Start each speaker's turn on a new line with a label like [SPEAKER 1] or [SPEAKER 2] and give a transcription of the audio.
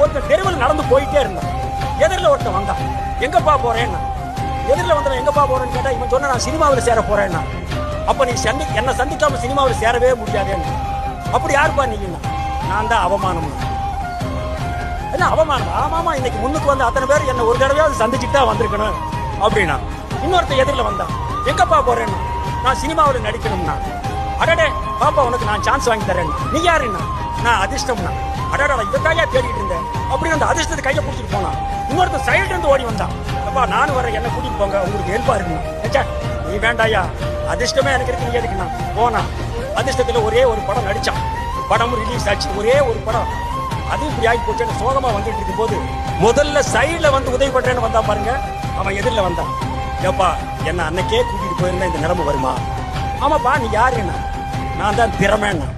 [SPEAKER 1] ஒருத்தர் தெருவில் நடந்து போயிட்டே இருந்தான். எதிரில் ஒருத்தன் வந்தான். எங்கப்பா போறேன்னா? எதிரில் வந்தவன் எங்கப்பா போறேன்னு கேட்டா இவன் சொன்ன நான் சினிமாவில் சேர போறேன்னா. அப்ப நீ சந்தி என்ன சந்திக்காம சினிமாவில் சேரவே முடியாதேன்னு அப்படி யாருப்பா நீங்கன்னா நான் தான் அவமானம்? என்ன அவமானம்? ஆமாமா இன்னைக்கு முன்னுக்கு வந்த அத்தனை பேர் என்ன ஒரு தடவையாவது சந்திச்சுட்டு தான் வந்திருக்கணும் அப்படின்னா. இன்னொருத்தன் எதிரில் வந்தான் எங்கப்பா போறேன்னு? நான் சினிமாவில் நடிக்கணும்னா. அடடே பாப்பா உனக்கு நான் சான்ஸ் வாங்கி தரேன் நீ யாருன்னா நான் அதிர்ஷ்டம்னா. அடடா இதற்காக தேடிட்டு இருந்தேன் அப்படின்னு அந்த அதிர்ஷ்டத்தை கையை பிடிச்சிட்டு போனான். இன்னொருத்தன் சைடு இருந்து ஓடி வந்தான். அப்பா நானும் வரேன் என்ன கூட்டிட்டு போங்க. உங்களுக்கு ஹெல்ப்பா இருக்கணும் ஏச்சா நீ வேண்டாயா அதிர்ஷ்டமே எனக்கு இருக்கு. நீ எதுக்குண்ணா? போனா. அதிர்ஷ்டத்துல ஒரே ஒரு படம் நடிச்சான். படமும் ரிலீஸ் ஆச்சு. ஒரே ஒரு படம். அது இப்படி ஆகி போச்சு. சோகமா வந்துட்டு இருக்கும் போது முதல்ல சைடில் வந்து உதவி பண்றேன்னு வந்தா பாருங்க. அவன் எதிரில் வந்தான். ஏப்பா என்ன அன்னைக்கே கூட்டிட்டு போயிருந்தா இந்த நிலைமை வருமா? ஆமாப்பா நீ யாரு என்ன நான் தான் திறமைன்னா